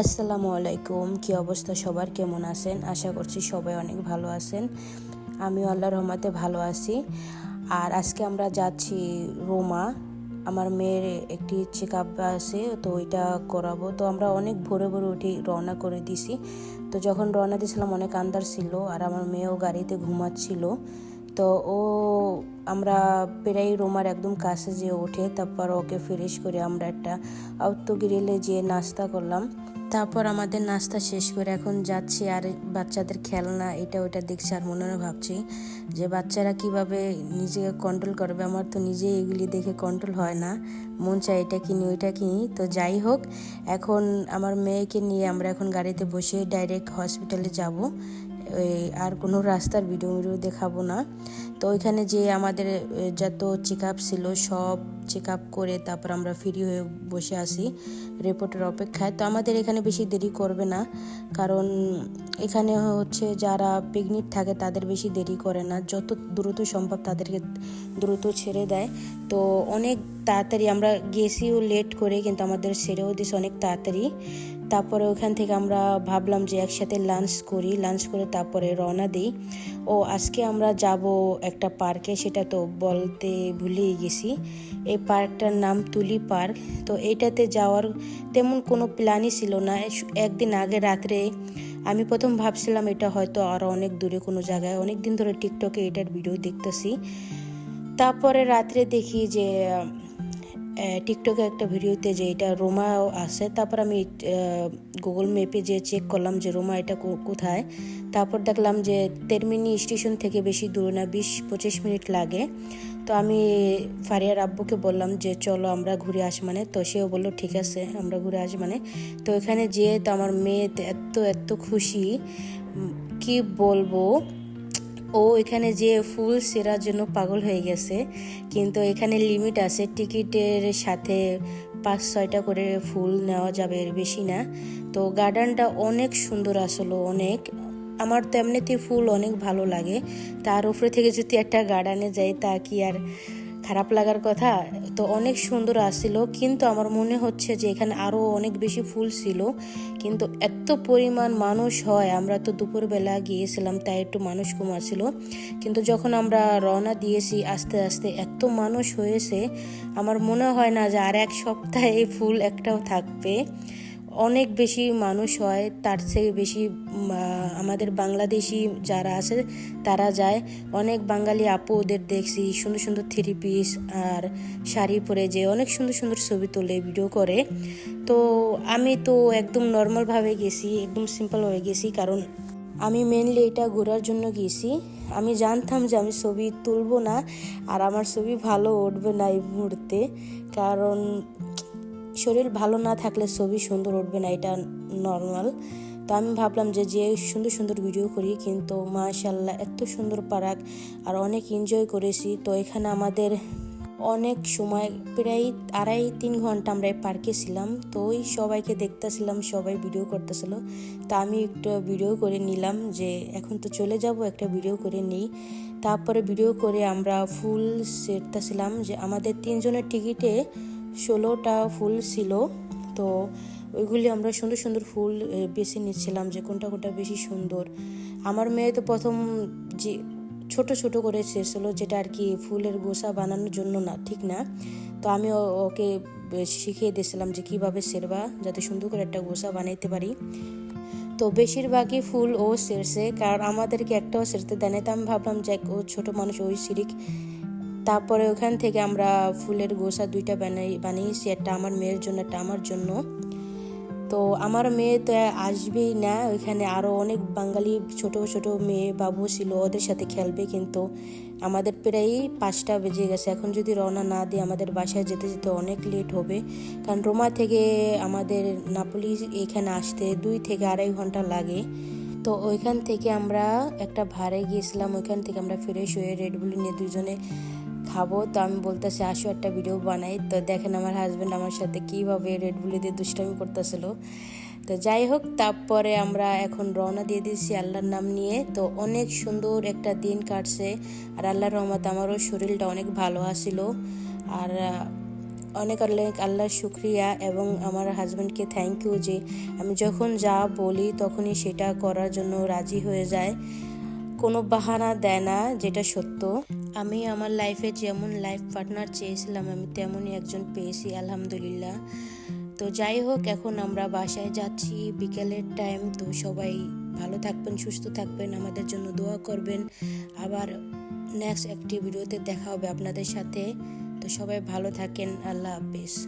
আসসালামু আলাইকুম, কি অবস্থা সবার? কেমন আছেন? আশা করছি সবাই অনেক ভালো আছেন। আমিও আল্লাহর রহমতে ভালো আছি। আর আজকে আমরা যাচ্ছি রোমা। আমার মেয়ের একটি চেক আপ আছে, তো ওইটা করাবো। তো আমরা অনেক ভোরে ভোরে উঠে, রওনা করে দিছি। তো যখন রওনা দিয়েছিলাম অনেক আন্দার ছিল আর আমার মেয়েও গাড়িতে ঘুমাচ্ছিল। তো ও, আমরা প্রায় রোমার একদম কাছে যেয়ে ওঠে, তারপর ওকে ফ্রেশ করে আমরা একটা আউত্তো গ্রিলে যেয়ে নাস্তা করলাম। তারপর আমাদের নাস্তা শেষ করে এখন যাচ্ছি আর বাচ্চাদের খেলনা এটা ওটা দেখছি আর মনে ভাবছি যে বাচ্চারা কীভাবে নিজেকে কন্ট্রোল করবে। আমার তো নিজে এগুলি দেখে কন্ট্রোল হয় না। মন চায় এটা কিনি, ওইটা কিনি। তো যাই হোক, এখন আমার মেয়েকে নিয়ে আমরা এখন গাড়িতে বসে ডাইরেক্ট হসপিটালে যাব। আর কোনো রাস্তার ভিডিও ভিডিও দেখাবো না। তো ওইখানে যে আমাদের যত চেক আপ ছিল, সব চেক আপ করে তারপর আমরা ফ্রি হয়ে বসে আসি রিপোর্টের অপেক্ষায়। তো আমাদের এখানে বেশি দেরি করবে না, কারণ এখানে হচ্ছে যারা প্রেগনেন্ট থাকে তাদের বেশি দেরি করে না। যত দ্রুত সম্ভব তাদেরকে দ্রুত ছেড়ে দেয়। তো অনেক তাড়াতাড়ি আমরা গেছিও লেট করে কিন্তু আমাদের সেরেও দিছে অনেক তাড়াতাড়ি। তারপরে ওখান থেকে আমরা ভাবলাম যে একসাথে লাঞ্চ করি। লাঞ্চ করে তারপরে রওনা দিই। ও আজকে আমরা যাব একটা পার্কে সেটা তো বলতে ভুলেই গেছি। এই পার্কটার নাম তুলি পার্ক তো এইটাতে যাওয়ার তেমন কোনো প্ল্যানই ছিল না। একদিন আগে রাত্রে আমি প্রথম ভাবছিলাম এটা হয়তো আরও অনেক দূরে কোনো জায়গায় অনেক দিন ধরে টিকটকে এটার ভিডিও দেখতেছি। তারপরে রাত্রে দেখি যে টিকটকে একটা ভিডিওতে যে এটা রোমা আছে, তারপর আমি গুগল ম্যাপে যে চেক করলাম যে রোমা এটা কোথায়, তারপর দেখলাম যে তেরমিনি স্টেশন থেকে বেশি দূর না, বিশ পঁচিশ মিনিট লাগে। তো আমি ফারিয়ার আব্বুকে বললাম যে চলো আমরা ঘুরে আস মানে তো সেও বলল ঠিক আছে, আমরা ঘুরে আসি মানে। তো এখানে যেয়ে তো আমার মেয়ে এত এত খুশি কি বলব? ও এখানে যে ফুল সেরার জন্য পাগল হয়ে গেছে। কিন্তু এখানে লিমিট আছে, টিকিটের সাথে পাঁচ ছয়টা করে ফুল নেওয়া যাবে এর বেশি না। তো গার্ডেনটা অনেক সুন্দর আসলো, অনেক। আমার তো এমনিতেই ফুল অনেক ভালো লাগে। তার উপরে থেকে যদি একটা গার্ডেনে যাই, তা কি আর খারাপ লাগার কথা, তো অনেক সুন্দর আসছিল। কিন্তু আমার মনে হচ্ছে যে এখানে আরও অনেক বেশি ফুল ছিল। কিন্তু এত পরিমাণ মানুষ হয়, আমরা তো দুপুরবেলা গিয়েছিলাম, তাই একটু মানুষ কম আছিল কিন্তু যখন আমরা রওনা দিয়েছি, আস্তে আস্তে এত মানুষ হয়েছে, আমার মনে হয় না যে আর এক সপ্তাহে ফুল একটাও থাকবে। অনেক বেশি মানুষ হয়, তার থেকে বেশি আমাদের বাংলাদেশি যারা আছে, তারা যায়। অনেক বাঙালি আপু ওদের দেখছি, সুন্দর সুন্দর থ্রি পিস আর শাড়ি পরে যে অনেক সুন্দর সুন্দর ছবি তোলে ভিডিও করে। তো আমি তো একদম নর্মালভাবে গেছি, একদম সিম্পলভাবে গেছি, কারণ আমি মেনলি এটা ঘোরার জন্য গেছি। আমি জানতাম যে আমি ছবি তুলবো না, আর আমার ছবি ভালো উঠবে না এই মুহূর্তে। কারণ শরীর ভালো না থাকলে ছবি সুন্দর উঠবে না, এটা নর্মাল তো আমি ভাবলাম যে যে সুন্দর সুন্দর ভিডিও করি, কিন্তু মাশাল্লাহ এত সুন্দর পারাক, আর অনেক এনজয় করেছি। তো এখানে আমাদের অনেক সময়, প্রায় আড়াই তিন ঘণ্টা আমরা পার্কে ছিলাম। তো ওই সবাইকে দেখতেছিলাম, সবাই ভিডিও করতেছিল। তা আমি একটু ভিডিও করে নিলাম যে, এখন তো চলে যাব, একটা ভিডিও করে নিই। তারপরে ভিডিও করে আমরা ফুল সেরতেছিলাম যে, আমাদের তিনজনের টিকিটে ষোলোটা ফুল ছিল, তো ওইগুলি আমরা সুন্দর সুন্দর ফুল বেছে নিচ্ছিলাম যে কোনটা কোনটা বেশি সুন্দর। আমার মেয়ে তো প্রথম যে ছোট ছোট করে ছেড়ছিল, যেটা আর কি ফুলের গোসা বানানোর জন্য না, ঠিক না? তো আমি ওকে শিখিয়ে দিয়েছিলাম যে কীভাবে সেরবা যাতে সুন্দর করে একটা গোসা বানাইতে পারি। তো বেশিরভাগই ফুল ও সেরছে কারণ আমাদেরকে একটাও সেরতে দেয় না তো আমি ভাবলাম যে ও ছোট মানুষ, ওই সিরিক তারপরে ওখান থেকে আমরা ফুলের গোসা দুইটা বানাই, বানিয়েছি, একটা আমার মেয়ের জন্য, একটা আমার জন্য। তো আমার মেয়ে তো আসবেই না, ওইখানে আরও অনেক বাঙালি ছোট ছোট মেয়ে বাবু ছিল, ওদের সাথে খেলবে কিন্তু আমাদের প্রায় পাঁচটা বেজে গেছে। এখন যদি রওনা না দিই আমাদের বাসায় যেতে যেতে অনেক লেট হবে। কারণ রোমা থেকে আমাদের নাপলি এখানে আসতে দুই থেকে আড়াই ঘণ্টা লাগে। তো ওইখান থেকে আমরা একটা ভাড়ে গিয়েছিলাম, ওইখান থেকে আমরা ফ্রেশ হয়ে রেড বুলি নিয়ে দুজনে খাব, তো আমি বলতেছি, আসো একটা ভিডিও বানাই। তো দেখেন আমার হাজব্যান্ড আমার সাথে কীভাবে রেড বুলি দিয়ে দুষ্টামি করতেছিল। তো যাই হোক, তারপরে আমরা এখন রওনা দিয়ে দিয়েছি আল্লাহর নাম নিয়ে। তো অনেক সুন্দর একটা দিন কাটছে আর আল্লাহর রহমত আমারও শরীরটা অনেক ভালো আসিল আর অনেক অনেক আল্লাহর শুক্রিয়া এবং আমার হাজব্যান্ডকে থ্যাংক ইউ যে আমি যখন যা বলি তখনই সেটা করার জন্য রাজি হয়ে যায়। কোনো বাহানা দেয় না, যেটা সত্য। আমি আমার লাইফে যেমন লাইফ পার্টনার চেয়েছিলাম, আমি তেমনই একজন পেয়েছি, আলহামদুলিল্লাহ। তো যাই হোক, এখন আমরা বাসায় যাচ্ছি। বিকেলের টাইম তো সবাই ভালো থাকবেন, সুস্থ থাকবেন, আমাদের জন্য দোয়া করবেন। আবার নেক্সট একটি ভিডিওতে দেখা হবে আপনাদের সাথে। তো সবাই ভালো থাকেন, আল্লাহ হাফিজ।